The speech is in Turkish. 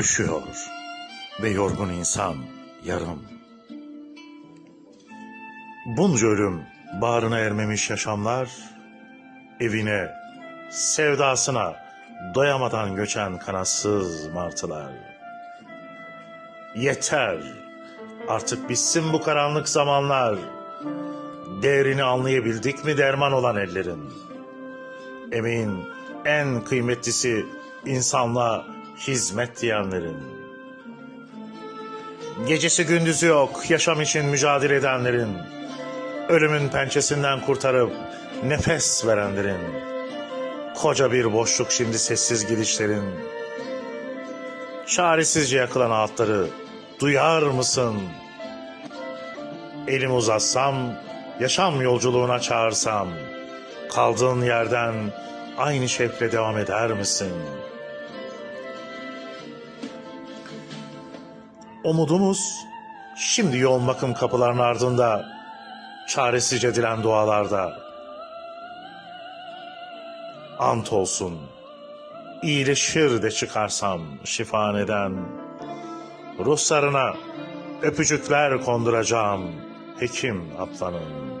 Üşüyor ve yorgun insan yarım. Bunca ölüm bağrına ermemiş yaşamlar, evine, sevdasına doyamadan göçen kanatsız martılar. Yeter, artık bitsin bu karanlık zamanlar. Değerini anlayabildik mi derman olan ellerin? Emeğin en kıymetlisi insanlığa hizmet diyenlerin. Gecesi gündüzü yok yaşam için mücadele edenlerin. Ölümün pençesinden kurtarıp nefes verenlerin. Koca bir boşluk şimdi sessiz gidişlerin. Çaresizce yakılan ağıtları duyar mısın? Elimi uzatsam, yaşam yolculuğuna çağırsam, kaldığın yerden aynı şevkle devam eder misin? Umudumuz şimdi yoğun bakım kapılarının ardında, çaresizce edilen dualarda. Ant olsun, iyileşir de çıkarsam şifaneden, Ruhsarına öpücükler konduracağım hekim ablanın.